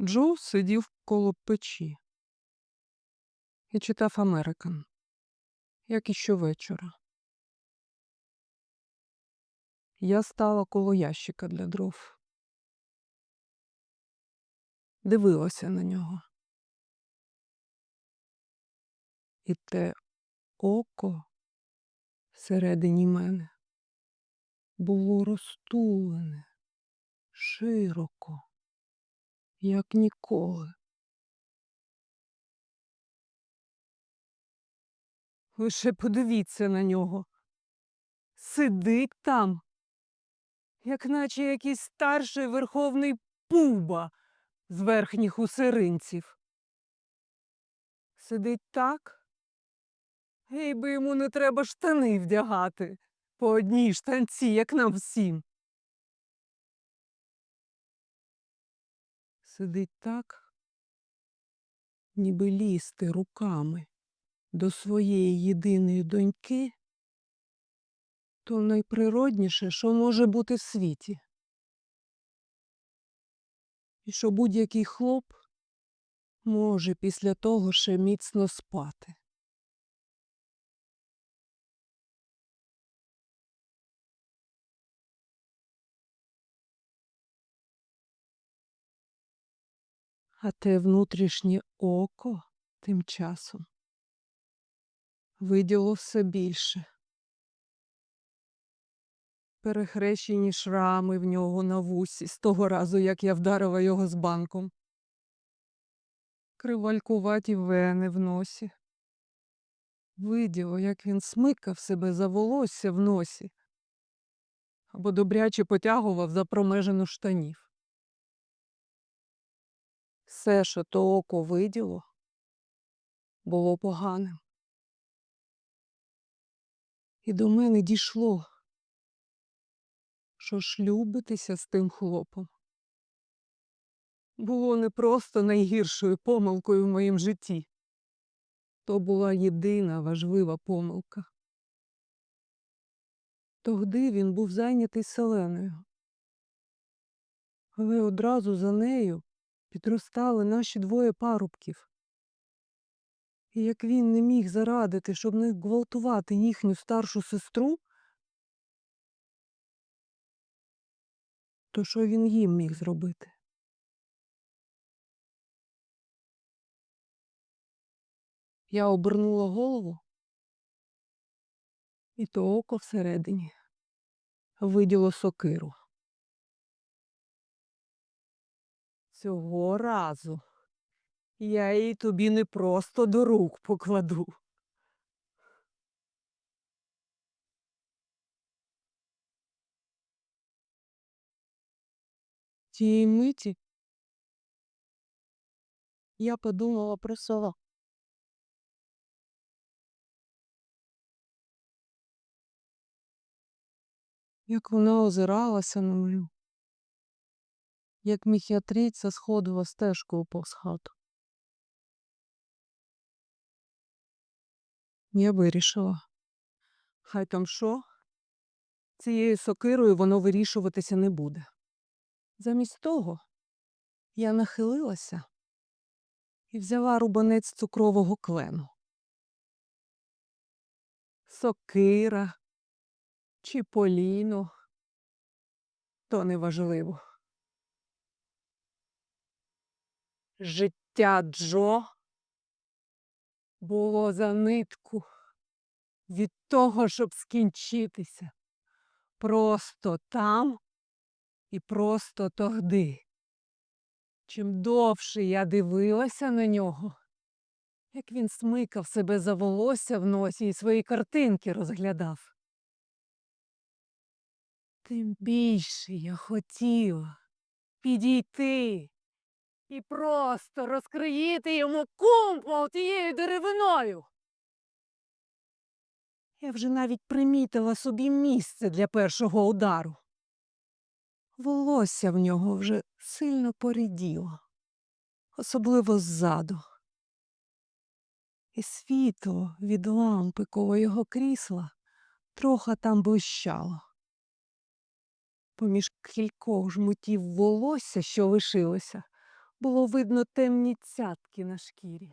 Джо сидів коло печі і читав Американ, як і щовечора. Я стала коло ящика для дров. Дивилася на нього. І те око всередині мене було розтулене широко, як ніколи. Лише подивіться на нього. Сидить там, як наче якийсь старший верховний пуба з верхніх усеринців. Сидить так, гей би йому не треба штани вдягати по одній штанці, як нам всім. Сидить так, ніби лізти руками до своєї єдиної доньки, то найприродніше, що може бути в світі. І що будь-який хлоп може після того ще міцно спати. А те внутрішнє око тим часом виділо все більше. Перехрещені шрами в нього на вусі з того разу, як я вдарила його з банком. Кривалькуваті вени в носі. Виділо, як він смикав себе за волосся в носі або добряче потягував за промежину штанів. Все, що то око виділо, було поганим. І до мене дійшло, що шлюбитися з тим хлопом було не просто найгіршою помилкою в моїм житті. То була єдина важлива помилка. Тогди він був зайнятий селеною. Але одразу за нею підростали наші двоє парубків. І як він не міг зарадити, щоб не гвалтувати їхню старшу сестру, то що він їм міг зробити? Я обернула голову, і то око всередині виділо сокиру. Цього разу я її тобі не просто до рук покладу. Тієї миті я подумала про сова. Як вона озиралася на мене, як міхіатриця сходила стежкою повз хату. Я вирішила. Хай там що, цією сокирою воно вирішуватися не буде. Замість того я нахилилася і взяла рубанець цукрового клену. Сокира чи поліно, то неважливо. Життя Джо було за нитку від того, щоб скінчитися. Просто там і просто тогди. Чим довше я дивилася на нього, як він смикав себе за волосся в носі і свої картинки розглядав. Тим більше я хотіла підійти і просто розкриїти йому кумпол тією деревиною. Я вже навіть примітила собі місце для першого удару. Волосся в нього вже сильно поріділо, особливо ззаду. І світло від лампи коло його крісла трохи там блищало. Поміж кількох жмутів волосся, що лишилося, Було видно темні цятки на шкірі.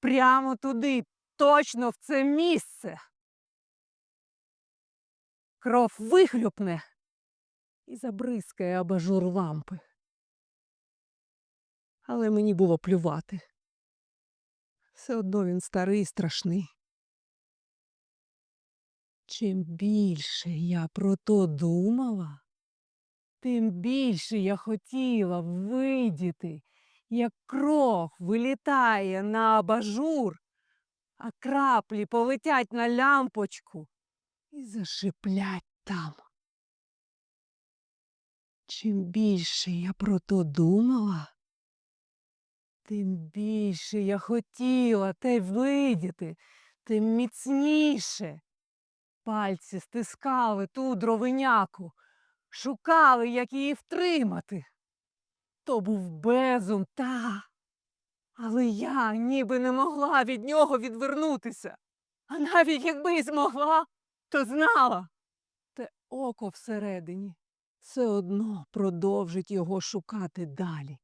Прямо туди, точно в це місце. Кров вихлюпне і забризкає абажур лампи. Але мені було плювати. Все одно він старий і страшний. Чим більше я про то думала, тим більше я хотіла видіти, як кров вилітає на абажур, а краплі полетять на лямпочку і зашиплять там. Чим більше я про то думала, тим більше я хотіла те видіти, тим міцніше. Пальці стискали ту дровиняку, шукали, як її втримати. То був безум, та. Але я ніби не могла від нього відвернутися. А навіть якби й змогла, то знала. Те око всередині все одно продовжить його шукати далі.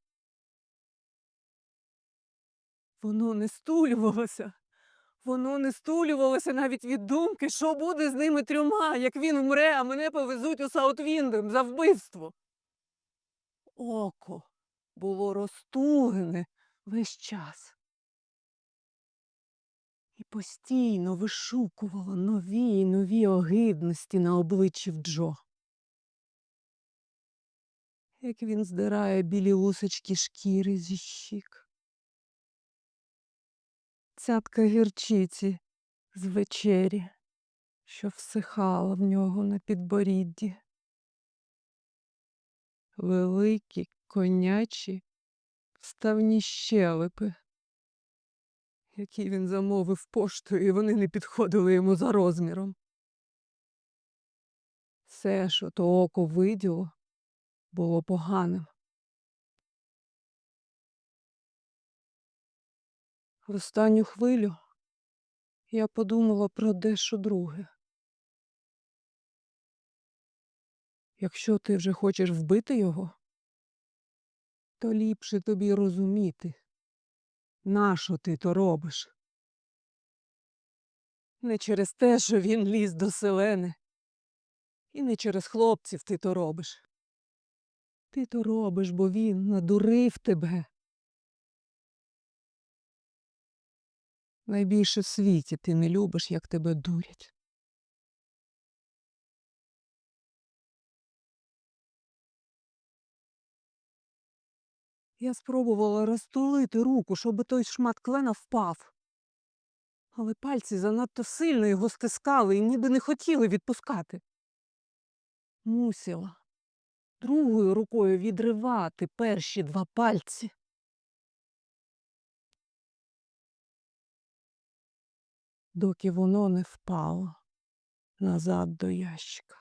Воно не стулювалося. Воно не стулювалося навіть від думки, що буде з ними трьома, як він вмре, а мене повезуть у Саутвіндем за вбивство. Око було розтулене весь час. І постійно вишукувало нові й нові огидності на обличчі в Джо. Як він здирає білі лусочки шкіри зі щік цятка гірчиці з вечері, що всихала в нього на підборідді. Великі конячі вставні щелепи, які він замовив поштою, і вони не підходили йому за розміром. Все, що то око виділо, було поганим. В останню хвилю я подумала про дещо друге. Якщо ти вже хочеш вбити його, то ліпше тобі розуміти, нащо ти то робиш. Не через те, що він ліз до селени, і не через хлопців ти то робиш. Ти то робиш, бо він надурив тебе. Найбільше в світі ти не любиш, як тебе дурять. Я спробувала розтулити руку, щоб той шмат клена впав. Але пальці занадто сильно його стискали і ніби не хотіли відпускати. Мусила другою рукою відривати перші два пальці. Доки воно не впало назад до ящика.